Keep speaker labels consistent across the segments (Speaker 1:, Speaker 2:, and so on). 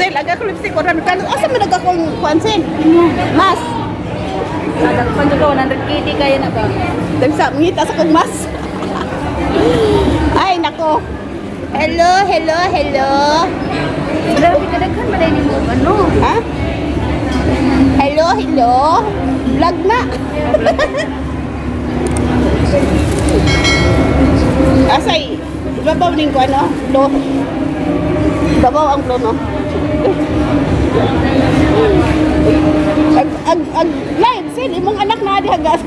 Speaker 1: Sel, aga ko lipstick ko ran kan. Asa man aga kong kwansen? Mas.
Speaker 2: Ada pa ko 100 KD kaya na ba?
Speaker 1: Dami sa ngita sa kong mas. Ay, nako. Hello, hello, hello.
Speaker 2: Grabe ka daghan man ni mo ano?
Speaker 1: Ha? Hello, hello. Vlog na. Asay, ibabaw din ko ano? Lo. Ibabaw ang lo, no? Ag, ag, ag, live, sin, imong anak na di hagas.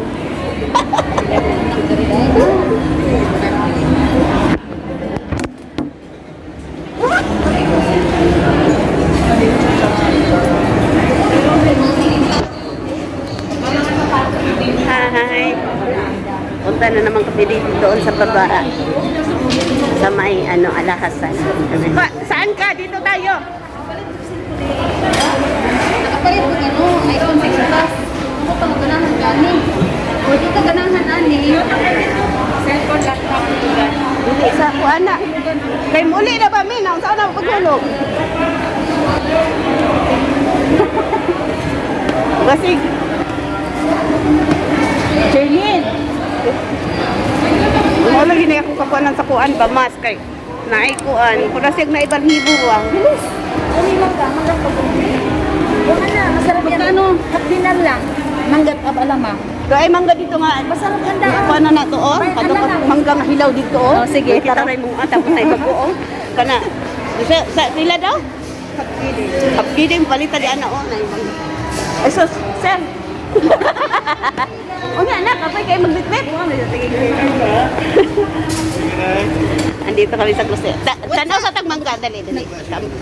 Speaker 1: Hi. Punta na naman kami dito doon sa baba. Sa may ano, alahasan. Pa, saan ka? Dito tayo.
Speaker 2: Nakapalit ko ano, iPhone 6 Plus. Ako pa ganahan gani. O di ganahan ani. Cellphone, laptop, gan.
Speaker 1: Hindi sa kuana. Kay muli na ba, Min? Ang saan na paghulog? Kasi, Jernin. Wala gini ako kakuanan sa kuan ba, mas kay naay kuan. Kung nasig na ibang hibo bilis.
Speaker 2: Yung ka? Manggat pa Yung ano, masarap yan. Magkano? Hapdinan lang. Manggat ab alama.
Speaker 1: Do ay mangga dito nga.
Speaker 2: Masarap yan daw.
Speaker 1: Kuan na na to oh.
Speaker 2: Ay,
Speaker 1: Kado
Speaker 2: ano
Speaker 1: ka
Speaker 2: lang.
Speaker 1: mangga nga hilaw dito oh.
Speaker 2: Oh, sige,
Speaker 1: Kita ray mo ata ko tay bago oh. Kana. Sa sa pila daw? Hapkiding palita di ana oh. Mangga. Ay sus, sir. Unya na, kapay kayo magbitbit. Andito kami sa. Ta tanaw sa tagmangga, dali, dali.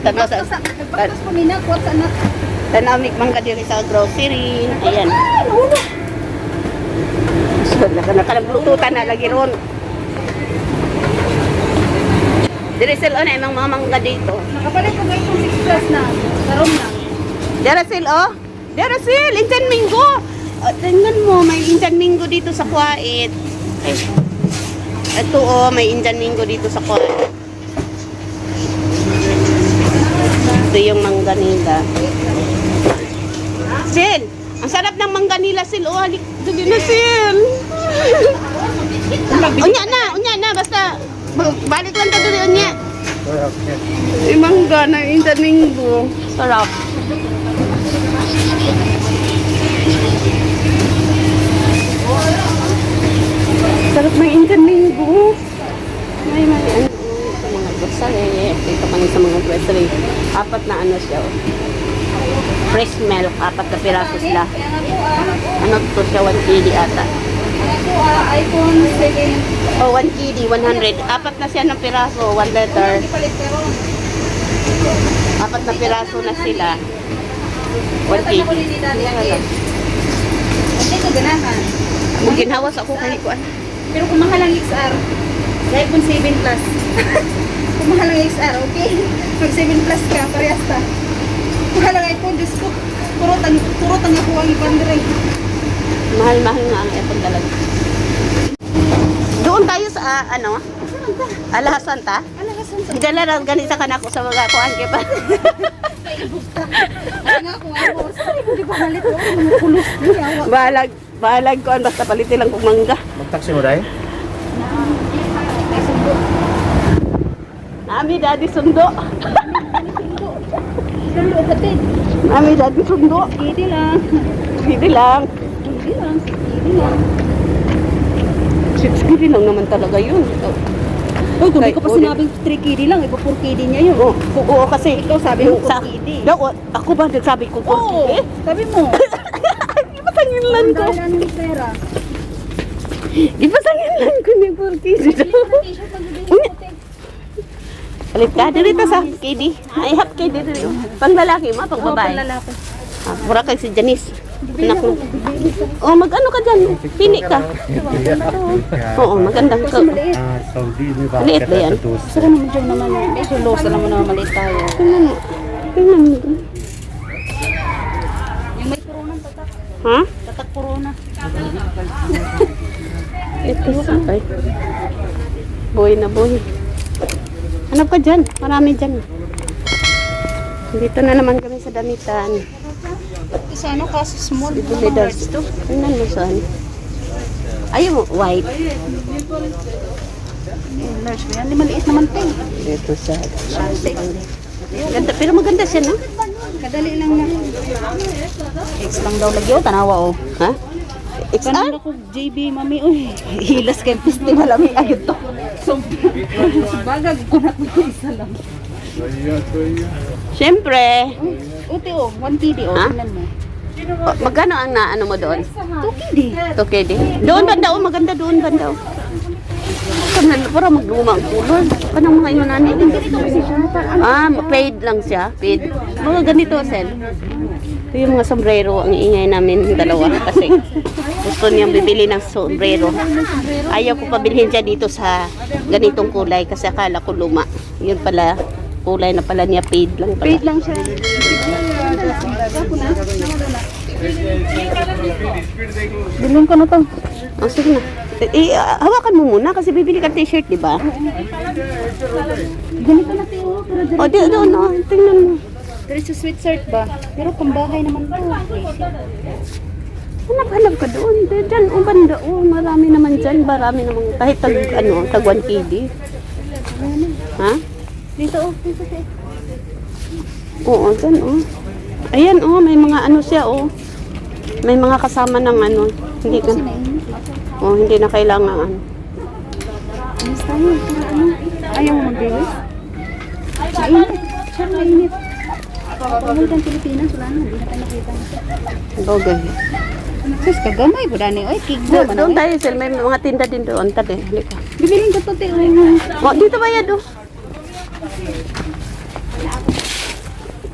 Speaker 1: Tanaw sa...
Speaker 2: Pagkas kuwat sa anak.
Speaker 1: Tanaw mig mangga diri sa grocery. Ayan. So, naka nakalablututan na lagi ron. Diri sila na imang mga mangga dito.
Speaker 2: Nakapalit ko iPhone 6 Plus na. Karon na.
Speaker 1: Darasil, oh. Darasil, Insan Minggo. Oh, tingnan mo, may Insan Minggo dito sa Kuwait. Ay. Ito, oh, may Insan Minggo dito sa Kuwait. Ito yung mangga nila. Sil, ang sarap ng mangga nila, Sil. Oh, halik, dali na, Sil. unya na, unya na, basta ba- balik lang ka dali, unya. Yung mangga na Insan Minggo. Sarap. Sarap ng Indian Minggu. May may ano, sa mga grocery. Dito kami sa mga grocery. Apat na ano siya. oh. Fresh milk. Apat na piraso sila. Ano to siya? 1 kg ata.
Speaker 2: IPhone 7.
Speaker 1: Oh, 1 kg, 100. Apat na siya ng piraso. 1 liter.
Speaker 2: Hindi palit pero.
Speaker 1: Apat na piraso na sila. 1
Speaker 2: Wala
Speaker 1: kg. Kung ginhawas ako kay Kuan.
Speaker 2: Pero kung mahal ang XR, iPhone 7 Plus. kung mahal ang XR, okay? Pag 7 Plus ka, parehas ta. Mahal ang iPhone, Diyos ko. Turot ang, turot ang ako ang ibandre.
Speaker 1: Mahal-mahal nga ang iPhone talaga. Doon tayo sa ah, ano? Alahasan ta?
Speaker 2: Ano ka sa
Speaker 1: Diyan lang ganito ka na ako sa mga kuan kay pa.
Speaker 2: Ano nga kung ano, saan hindi ko halit ko, mga kulos
Speaker 1: balag, balag ko basta palitin lang kong mangga.
Speaker 3: Magtaksi mo dahil?
Speaker 1: Nami daddy sundo.
Speaker 2: Lalo kapatid.
Speaker 1: Nami daddy sundo.
Speaker 2: Hindi lang.
Speaker 1: Hindi lang.
Speaker 2: Hindi lang. Hindi lang.
Speaker 1: 6 kg lang naman talaga yun.
Speaker 2: Uy, kung di ko pa sinabing 3 KD lang, iba 4 KD niya yun.
Speaker 1: Oo, oo kasi
Speaker 2: Ikaw sabi mo
Speaker 1: yung sa
Speaker 2: 4 KD.
Speaker 1: Daw, ako ba nagsabi ko 4
Speaker 2: Oo,
Speaker 1: kg?
Speaker 2: sabi mo.
Speaker 1: Sanginlan ko?
Speaker 2: Ang dala ng pera.
Speaker 1: Di ba sanginlan ko ni 4 kg? Palit ka, dito sa KD. Ay, half KD dito. Pang lalaki mo, pang babae.
Speaker 2: lalaki.
Speaker 1: Ah, pura kay si Janice. Anak ko. Oh, mag-ano ka dyan? Pili ka. Oo, magandang ka.
Speaker 2: Maliit.
Speaker 3: Ah,
Speaker 1: ba yan?
Speaker 2: Saka naman dyan naman. Medyo low sa naman naman maliit tayo.
Speaker 1: Tingnan mo. Tingnan mo.
Speaker 2: Yung may corona tatak.
Speaker 1: Ha?
Speaker 2: Tatak corona.
Speaker 1: Ito sa ay. Boy na boy. Hanap ka dyan. Marami dyan. Dito na naman kami sa damitan.
Speaker 2: Sa ano, kaso small.
Speaker 1: Dito leaders.
Speaker 2: large to.
Speaker 1: Tingnan mo saan. Mo, white.
Speaker 2: Eh, large ba yan? Di maliit naman to.
Speaker 1: Dito sa... Ganda, pero maganda siya, no?
Speaker 2: Kadali lang na. X lang daw lagi. Oh, tanawa oh.
Speaker 1: Ha? XR?
Speaker 2: Kanina ko JB, mami, uy. Hilas kay festival ami agad to. So, bagag ko na ko isa lang.
Speaker 1: Siyempre.
Speaker 2: Uti oh, 1 KD oh,
Speaker 1: Ha?
Speaker 2: mo.
Speaker 1: O, magkano ang naano mo doon?
Speaker 2: 2 KD.
Speaker 1: Okay di. Doon banda, oh, maganda doon banda. oh. Kana para magluma ang kulor. Kanang mga yun nani. Ah, paid lang siya. Paid. Mga ganito, Sel. Ito yung mga sombrero ang iingay namin dalawa kasi gusto niyang bibili ng sombrero. Ayaw ko pabilhin siya dito sa ganitong kulay kasi akala ko luma. Yun pala, kulay na pala niya paid lang pala.
Speaker 2: Paid lang siya. Bilhin ko na to.
Speaker 1: Oh, sige na. Eh, eh, hawakan mo muna kasi bibili ka t-shirt, di ba?
Speaker 2: Ganito na. Pero
Speaker 1: O, di, doon, oh, tingnan mo.
Speaker 2: There is a sweatshirt ba? Pero pambahay naman to.
Speaker 1: Hanap-hanap ka doon. Di- Diyan, o banda, o, marami naman dyan. Marami naman, kahit tag, ano, tag 1 KD. Ha?
Speaker 2: Dito oh, dito siya.
Speaker 1: Oo, dyan, o. Ayan, o, may mga ano siya, o. May mga kasama ng ano. Hindi ka,
Speaker 2: Kasi nainit.
Speaker 1: o, hindi na kailangan, ano.
Speaker 2: Alis tayo. Ano? Ayaw mo mag-delis? Mainit. Siya mainit. Pagpunta ng Pilipinas, wala na. Hindi na tayo nakita.
Speaker 1: Okay.
Speaker 2: Sus, kagamay po dani. Oy, kigbo.
Speaker 1: Doon, doon tayo, sir. May mga tinda din doon. Tabi, halika.
Speaker 2: Bibilin ka to, te.
Speaker 1: O, dito ba yan, o?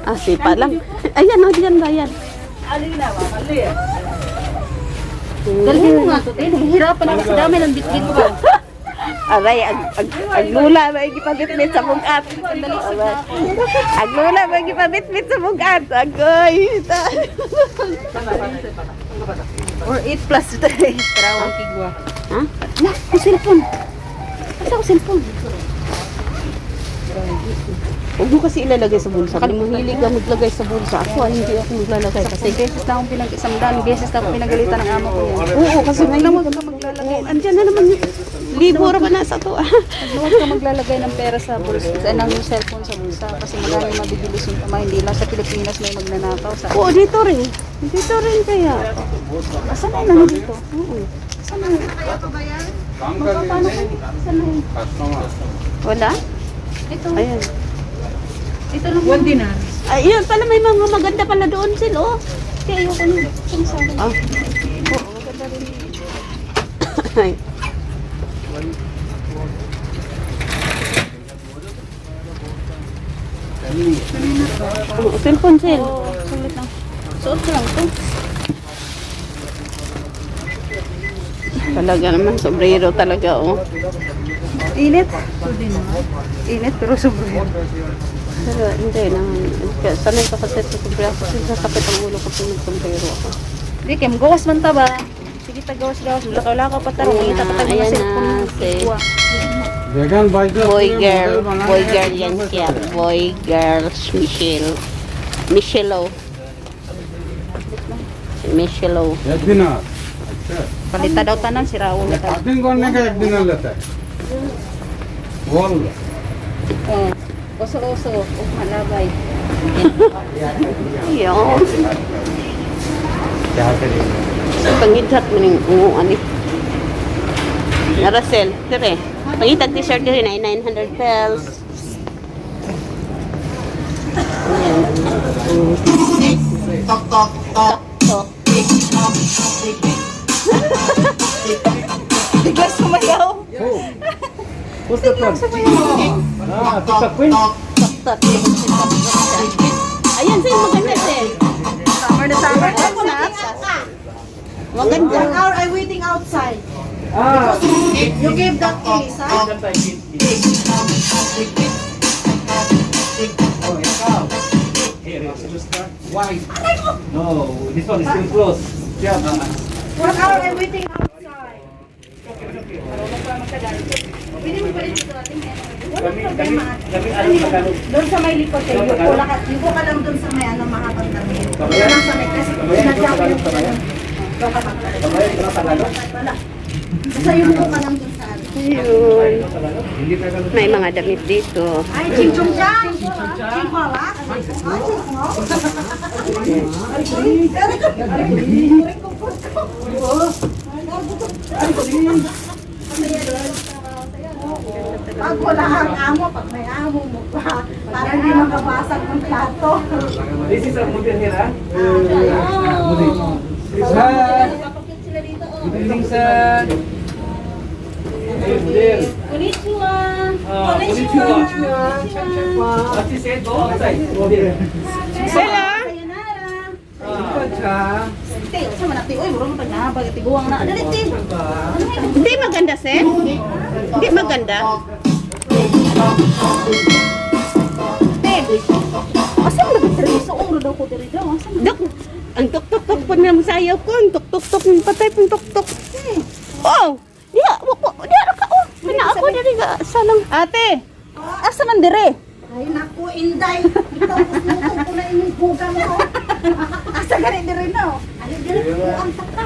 Speaker 1: Ah, sipa lang. Ayan, o, diyan ba yan?
Speaker 2: Dalhin mo nga to, te. Nahihirapan ako sa dami ng bitbit ko.
Speaker 1: Aray, ag, ag, ag lula ba yung ipabitbit sa? Aray. Ag lula ba yung ipabitbit sa bugat? Agoy!
Speaker 2: Or 8 plus to, te. Tarawang kigwa.
Speaker 1: ha?
Speaker 2: Na, ang cellphone. Asa ko cellphone?
Speaker 1: Huwag mo kasi ilalagay sa bulsa. Kung mahilig ka maglagay sa bulsa, ako ay hindi ako maglalagay kasi...
Speaker 2: Kasi beses na akong pinag isang daan, beses na akong pinagalitan ng amo ko yan.
Speaker 1: Oo, kasi may naman ka maglalagay. Oo, andyan na naman yung libo ra ba nasa to? ah.
Speaker 2: Huwag ka maglalagay ng pera sa bulsa, sa ng cellphone sa bulsa kasi maraming mabibilis yung kamay. Hindi lang sa Pilipinas may magnanakaw sa
Speaker 1: Oo, dito rin. Dito rin kaya.
Speaker 2: Asan na yun dito? Oo. Asan na yun? Magpapaano ko? Asan na?
Speaker 1: Wala?
Speaker 2: Ito.
Speaker 1: Ayan.
Speaker 2: Ito lang. One dinar.
Speaker 1: Ay, yun pala may mga maganda pala doon sila. Oh.
Speaker 2: Kaya ayoko na. Kung saan.
Speaker 1: Ah.
Speaker 2: Oo, maganda rin.
Speaker 1: Ay. Oh, cellphone sale.
Speaker 2: Oo, sulit lang. Suot ko lang ito.
Speaker 1: Talaga naman, sombrero talaga, oh.
Speaker 2: Init. Init pero sobrang.
Speaker 1: Pero hindi naman. Sanay ka kasi sa sobrang. Kasi sasakit ang ulo ko pag nagkumpero ako.
Speaker 2: Hindi, kaya magawas man ta ba? Sige, tagawas-gawas. Lakaw-lakaw pa tarong.
Speaker 1: Ayan na, ayan.
Speaker 3: Vegan boy girl.
Speaker 1: Boy girl. Boy girl yan siya. Boy girl Michelle. Michelle. Michelle.
Speaker 3: Yan din na.
Speaker 2: Palita daw tanan si Raul.
Speaker 3: Atin ko na kaya din na Wong.
Speaker 2: Oh. Oso-oso. Ug malabay.
Speaker 3: Iyo. Sa
Speaker 1: pangidhat mo ning ungo ani. Na Russell, dire. Pangitag t-shirt dire na 900 pesos. Tok tok tok tok.
Speaker 2: Bigla sumayaw. Oh.
Speaker 3: What's the plan? Ah, it's a queen.
Speaker 1: Tok tok. Ayan sa'yo maganda sa'yo.
Speaker 2: Summer na summer.
Speaker 1: Maganda.
Speaker 4: One hour I'm waiting outside.
Speaker 3: Ah,
Speaker 4: You gave that to Lisa?
Speaker 5: White. No, this one is still closed.
Speaker 4: One hour I'm waiting outside.
Speaker 5: Kami, kami, kami, ano, Tagalog.
Speaker 2: Doon sa may likod kayo, yuko, lakas, yuko ka lang doon sa may ano, mahabang. Doon lang sa may, kasi sinadya ko yung Doon ka magkalit.
Speaker 5: Kamay, wala Tagalog.
Speaker 2: Wala. Basta yuko ka lang doon sa ano.
Speaker 1: Ayun. May mga damit dito.
Speaker 2: Ay, ching chong chang! Ching pala? Ay, may amo mo pa, para hindi makabasag ng plato.
Speaker 5: This is a model here, ah.
Speaker 2: Oh.
Speaker 5: Model. Sir, good evening, sir. Model.
Speaker 2: Konnichiwa!
Speaker 5: Ah, konnichiwa. What she said, go outside.
Speaker 1: Sila?
Speaker 2: Sayonara!
Speaker 5: Ah,
Speaker 2: Te, sa manati, uy, muro mo pag nahabag, tiguang na. Dali, te!
Speaker 1: Hindi maganda, sir? Hindi maganda?
Speaker 2: Te! Asa mo nag-permiso? Uro daw ko diri daw. Asa mo?
Speaker 1: Dok, ang tuk-tuk-tuk po na sayaw ko. Ang patay pong tuk-tuk. Oh, diya, wako, diya ka, oh. Kana ako diri ka, salang.
Speaker 2: Ate! Asa man dire?
Speaker 4: Ay, naku, Inday. Ito, gusto ko na inyong buga mo.
Speaker 2: Asa gani dire no?
Speaker 4: Ay, dili ko ang taka.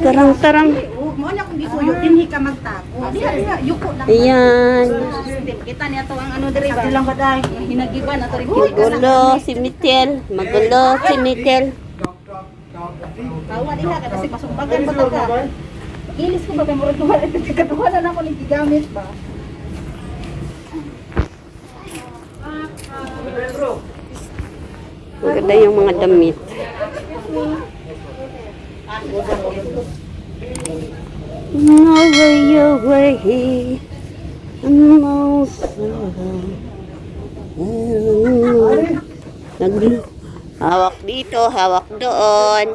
Speaker 1: Tarang-tarang.
Speaker 4: Oh, mo na kung di ko yun, hindi ka magtako.
Speaker 2: Di di yuko lang.
Speaker 1: Ayan.
Speaker 2: Kita niya to ang ano dire ba? Lang ba dai? Hinagiban ato rin.
Speaker 1: Magulo si Mitel. Magulo si Mitel.
Speaker 2: Tawa diha kada si masumbagan ba ka? Ilis ko ba kay murag tuwa ito katuwa na ako ni gigamit ba?
Speaker 1: Maganda yung mga damit. No way away. No Nag hawak dito, hawak doon.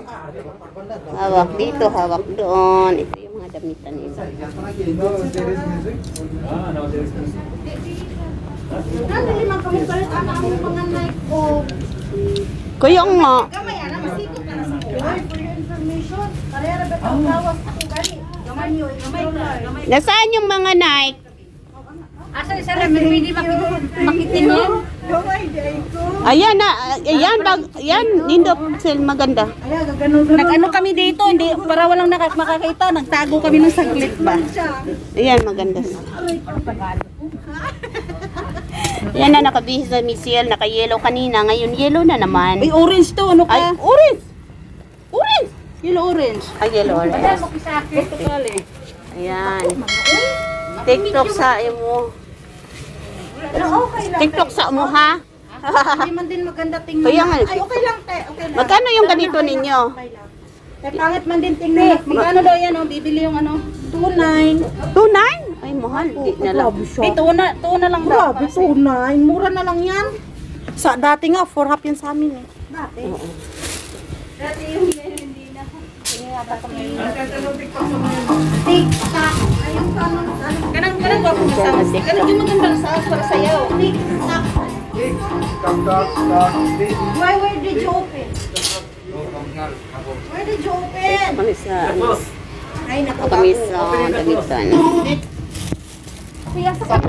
Speaker 1: Hawak dito, hawak doon. Ito yung mga damitan nila. Kaya nga,
Speaker 2: Gamay ana masiko ka na sa
Speaker 4: Ay, for your information, karera ba ang gawas ako gani.
Speaker 1: Nasaan yung mga Nike?
Speaker 2: Asa sa may pwede makitin
Speaker 4: ay ko.
Speaker 1: Ayan na, ayan, bag, yan, nindot sel maganda.
Speaker 4: Ay.
Speaker 2: Nag-ano kami dito, hindi para walang naka- makakita, nagtago kami ng saglit ba?
Speaker 1: Ayan, maganda. Yan na, nakabihis na Michelle, naka-yellow kanina, ngayon yellow na naman.
Speaker 2: Ay, orange to, ano
Speaker 1: Ay,
Speaker 2: ka?
Speaker 1: orange! Orange!
Speaker 2: Yellow orange.
Speaker 1: Ay, yellow, orange.
Speaker 2: Portugal eh.
Speaker 1: Ayan. TikTok sa mo.
Speaker 4: Lang.
Speaker 1: TikTok sa mo, ha?
Speaker 2: Hindi man din maganda tingnan.
Speaker 1: Kaya nga,
Speaker 4: Ay, okay lang, te. Okay lang.
Speaker 1: magkano yung ganito ninyo?
Speaker 2: Kaya pangit man din tingnan. Magkano daw yan, oh, bibili yung ano? 2.9.
Speaker 1: 2.9? Ay, mahal. Di na lang.
Speaker 2: Di, tuna, tuna lang daw.
Speaker 4: Grabe, tunay. Mura na lang yan. Sa dati nga, 4 half yan sa amin eh. Dati.
Speaker 2: Dati yung na.
Speaker 4: Ano, ano.
Speaker 2: Kanang, kanang ba kung sa Kanang yung magandang sa para sayaw.
Speaker 4: Why, where did you open? Where did you open?
Speaker 1: Kami sa, ano,
Speaker 4: Ay, naku.
Speaker 1: kami sa damitan.
Speaker 4: Kuya, sa